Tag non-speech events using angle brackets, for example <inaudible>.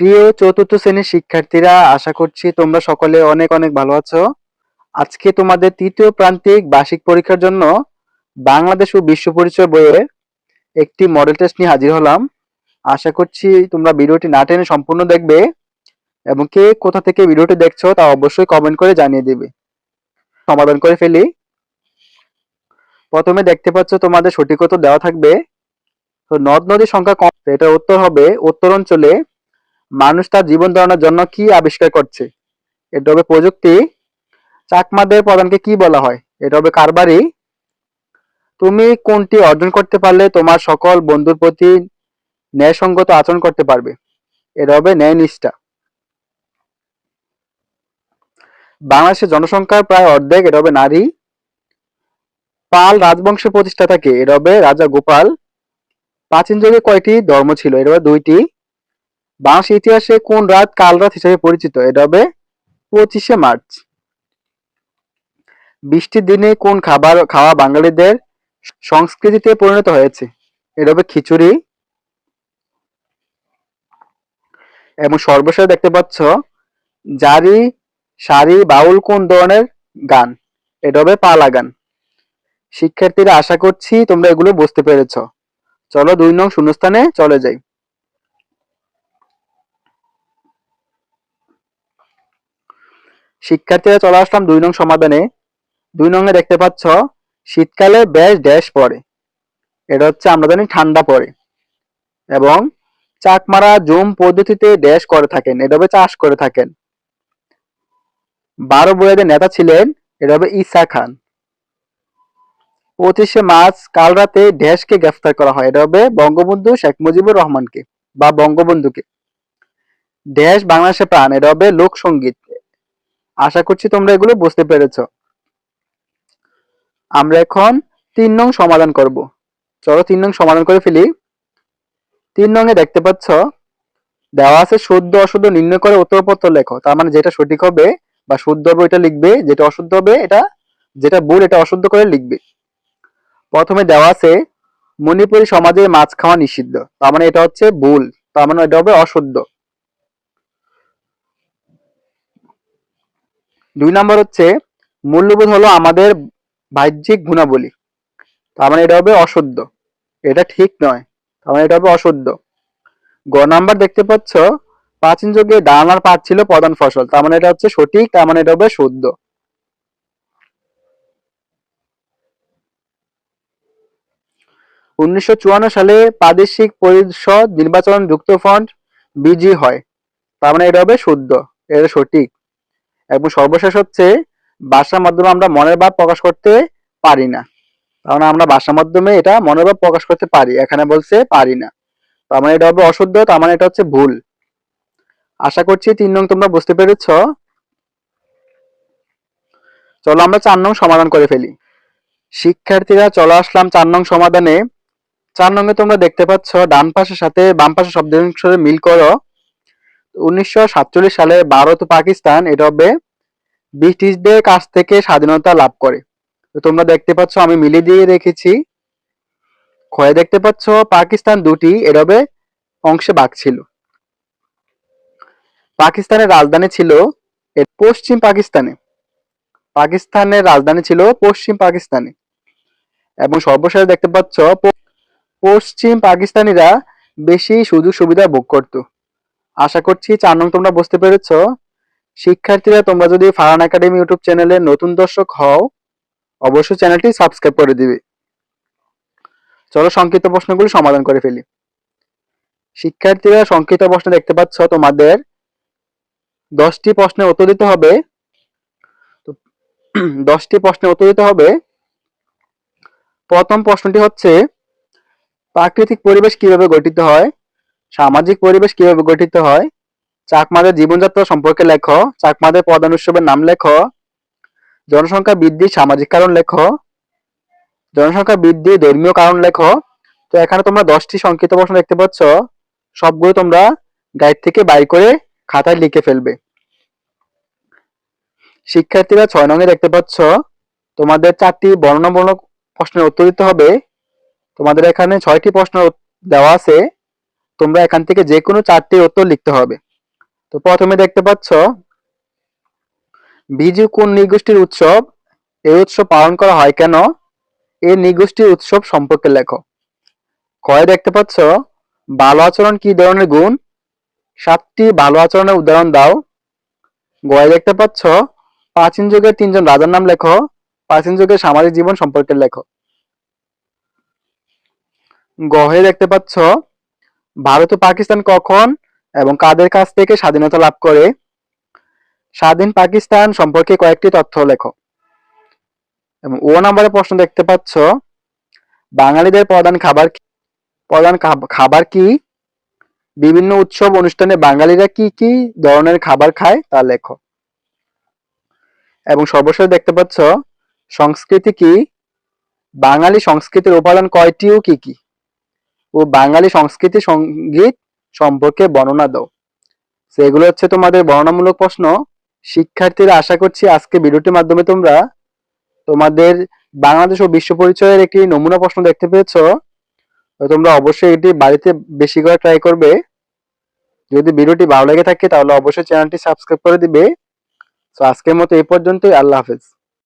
প্রিয় চতুর্থ শ্রেণির শিক্ষার্থীরা, আশা করছি তোমরা সকলে অনেক অনেক ভালো আছো। আজকে তোমাদের তৃতীয় প্রান্তিক বার্ষিক পরীক্ষার জন্য বাংলাদেশ ও বিশ্ব পরিচয় বইয়ে একটি মডেল টেস্ট নিয়ে হাজির হলাম। আশা করছি তোমরা ভিডিওটি না টেনে সম্পূর্ণ দেখবে এবং কে কোথা থেকে ভিডিওটি দেখছ তা অবশ্যই কমেন্ট করে জানিয়ে দিবে। সমাধান করে ফেলি। প্রথমে দেখতে পাচ্ছ তোমাদের সঠিক উত্তর দেওয়া থাকবে। তো নদ নদীর সংখ্যা কম এটা উত্তর হবে উত্তর অঞ্চলে মানুষ তার জীবন ধারণের জন্য কি আবিষ্কার করছে? এটা হবে প্রযুক্তি। চাকমাদের প্রধানকে কি বলা হয়? এটা হবে কারবারি। তুমি কোনটি অর্জন করতে পারলে তোমার সকল বন্ধুর প্রতি ন্যায়সঙ্গত আচরণ করতে পারবে। এটা হবে ন্যায় নিষ্ঠা। বাংলাদেশের জনসংখ্যার প্রায় অর্ধেক, এটা হবে নারী। পাল রাজবংশের প্রতিষ্ঠাতা কে এটা হবে রাজা গোপাল। প্রাচীন যুগে কয়টি ধর্ম ছিল? এটা হবে দুইটি। বাংলাদেশের ইতিহাসে কোন রাত কাল রাত হিসেবে পরিচিত? এটা হবে পঁচিশে মার্চ। বৃষ্টির দিনে কোন খাবার খাওয়া বাঙালিদের সংস্কৃতিতে পরিণত হয়েছে? এটা হবে খিচুড়ি। এবং সর্বশেষ দেখতে পাচ্ছ, জারি, সারি, বাউল কোন ধরনের গান? এটা হবে পালা গান শিক্ষার্থীরা আশা করছি তোমরা এগুলো বুঝতে পেরেছ। চলো দুই নং শূন্যস্থানে চলে যাই। শিক্ষার্থীরা চলে আসলাম দুই নং সমাধানে। দুই নংয়ে দেখতে পাচ্ছ, শীতকালে বেশ ড্যাশ পড়ে। এটা হচ্ছে আমরা জানি ঠান্ডা পড়ে। এবং চাকমারা জুম পদ্ধতিতে ড্যাশ করে থাকেন, এটা চাষ করে থাকেন। বারো বইয়াদের নেতা ছিলেন, এটা হবে ঈসা খান। পঁচিশে মার্চ, কাল রাতে ড্যাশকে গ্রেফতার করা হয়, এটা হবে বঙ্গবন্ধু শেখ মুজিবুর রহমানকে বা বঙ্গবন্ধুকে। ড্যাশ বাংলাদেশে প্রাণ, এটা হবে লোকসঙ্গীত আশা করছি তোমরা এগুলো বুঝতে পেরেছ। আমরা এখন তিন নং সমাধান করব। চলো তিন নং সমাধান করে ফেলি। তিন নং এ দেখতে পাচ্ছ, দেওয়া আছে শুদ্ধ অশুদ্ধ নির্ণয় করে উত্তরপত্র লেখো। তার মানে যেটা সঠিক হবে বা শুদ্ধ হবে ওইটা লিখবে, যেটা অশুদ্ধ হবে এটা, যেটা ভুল এটা অশুদ্ধ করে লিখবে। প্রথমে দেওয়া আছে, মণিপুরী সমাজে মাছ খাওয়া নিষিদ্ধ। তার মানে এটা হচ্ছে ভুল। তার মানে এটা হবে অশুদ্ধ। দুই নম্বর হচ্ছে, মূল্যবোধ হলো আমাদের বাহ্যিক গুণাবলী। তার মানে এটা হবে অশুদ্ধ এটা ঠিক নয়। তার মানে এটা হবে অশুদ্ধ গ নাম্বার দেখতে পাচ্ছ, প্রাচীন যুগে ধান আর পাট ছিল প্রধান ফসল। তার মানে এটা হচ্ছে সঠিক, তার মানে এটা হবে শুদ্ধ উনিশশো চুয়ান্ন সালে প্রাদেশিক পরিষদ নির্বাচন যুক্ত ফন্ড বিজি হয়। তার মানে এটা হবে শুদ্ধ এটা সঠিক। এবং সর্বশেষ হচ্ছে ভাষার মাধ্যমে আমরা মনের ভাব প্রকাশ করতে পারি না। কারণ আমরা ভাষার মাধ্যমে এটা মনের ভাব প্রকাশ করতে পারি, এখানে বলছে পারি না। তার মানে এটা হবে অশুদ্ধ, তার মানে এটা হচ্ছে ভুল। আশা করছি তিন নং তোমরা বুঝতে পেরেছ। চলো আমরা চার নং সমাধান করে ফেলি। শিক্ষার্থীরা, চলে আসলাম চার নং সমাধানে। চার নং এ তোমরা দেখতে পাচ্ছ, ডান পাশের সাথে বাম পাশের শব্দ মিল করো। উনিশশো সাতচল্লিশ সালে ভারত পাকিস্তান এটা হবে ব্রিটিশদের কাছ থেকে স্বাধীনতা লাভ করে। তোমরা দেখতে পাচ্ছ, আমি মিলিয়ে দিয়ে রেখেছি। ক্ষয়ে দেখতে পাচ্ছ, পাকিস্তান দুটি এরবে অংশে ভাগ ছিল। পাকিস্তানের রাজধানী ছিল পশ্চিম পাকিস্তানে। পাকিস্তানের রাজধানী ছিল পশ্চিম পাকিস্তানে। এবং সর্বশেষ দেখতে পাচ্ছ, পশ্চিম পাকিস্তানিরা বেশি সুযোগ সুবিধা ভোগ করত। আশা করছি চার নং তোমরা বুঝতে পেরেছ। শিক্ষার্থীরা, তোমরা যদি ফারান একাডেমি ইউটিউব চ্যানেলে নতুন দর্শক হও, অবশ্যই চ্যানেলটি সাবস্ক্রাইব করে দিবে। চলো সংক্ষিপ্ত প্রশ্নগুলি সমাধান করে ফেলি। শিক্ষার্থীরা, সংক্ষিপ্ত প্রশ্ন দেখতে পাচ্ছ তোমাদের। দশটি প্রশ্নের উত্তর দিতে হবে। <clears throat> দশটি প্রশ্নের উত্তর দিতে হবে। প্রথম প্রশ্নটি হচ্ছে, প্রাকৃতিক পরিবেশ কীভাবে গঠিত হয়? সামাজিক পরিবেশ কীভাবে গঠিত হয়? চাকমাদের জীবনযাত্রা সম্পর্কে লেখো। চাকমাদের প্রধান উৎসবের নাম লেখ। জনসংখ্যা বৃদ্ধির সামাজিক কারণ লেখ। জনসংখ্যা বৃদ্ধি ধর্মীয় কারণ লেখ। তো এখানে তোমরা দশটি সংক্ষিপ্ত প্রশ্ন দেখতে পাচ্ছ। সবগুলো তোমরা গাইড থেকে বাই করে খাতায় লিখে ফেলবে। শিক্ষার্থীরা ছয় নঙে দেখতে পাচ্ছ, তোমাদের চারটি বর্ণনামূলক প্রশ্নের উত্তর দিতে হবে। তোমাদের এখানে ছয়টি প্রশ্ন দেওয়া আছে। তোমরা এখান থেকে যে কোনো চারটি উত্তর লিখতে হবে। তো প্রথমে দেখতে পাচ্ছ, বিজু কোন নৃগোষ্ঠীর উৎসব? এই উৎসব পালন করা হয় কেন? এই নৃগোষ্ঠীর উৎসব সম্পর্কে লেখো। কয়ে দেখতে পাচ্ছ ভালো আচরণ কি ধরনের গুণ? সাতটি ভালো আচরণের উদাহরণ দাও। গয়ে দেখতে পাচ্ছ, প্রাচীন যুগের তিনজন রাজার নাম লেখো, প্রাচীন যুগের সামাজিক জীবন সম্পর্কে লেখো। গহে দেখতে পাচ্ছ ভারত ও পাকিস্তান কখন এবং কাদের কাছ থেকে স্বাধীনতা লাভ করে? স্বাধীন পাকিস্তান সম্পর্কে কয়েকটি তথ্য লেখো। এবং ও নম্বরে প্রশ্ন দেখতে পাচ্ছ, বাঙালিদের প্রধান খাবার প্রধান খাবার কি? বিভিন্ন উৎসব অনুষ্ঠানে বাঙালিরা কি কি ধরনের খাবার খায় তা লেখো। এবং সর্বশেষ দেখতে পাচ্ছ, সংস্কৃতি কি? বাঙালি সংস্কৃতির উপাদান কয়টি ও কি কি? ও বাঙালি সংস্কৃতি সংগীত সম্পর্কে বর্ণনা দাও। সেগুলো হচ্ছে তোমাদের বর্ণনামূলক প্রশ্ন। শিক্ষার্থীরা, আশা করছি আজকে ভিডিওটির মাধ্যমে তোমরা তোমাদের বাংলাদেশ ও বিশ্ব পরিচয়ের একটি নমুনা প্রশ্ন দেখতে পেয়েছ। তোমরা অবশ্যই এটি বাড়িতে বেশি করে ট্রাই করবে। যদি ভিডিওটি ভালো লেগে থাকে, তাহলে অবশ্যই চ্যানেলটি সাবস্ক্রাইব করে দিবে। তো আজকের মতো এই পর্যন্তই। আল্লাহ হাফেজ।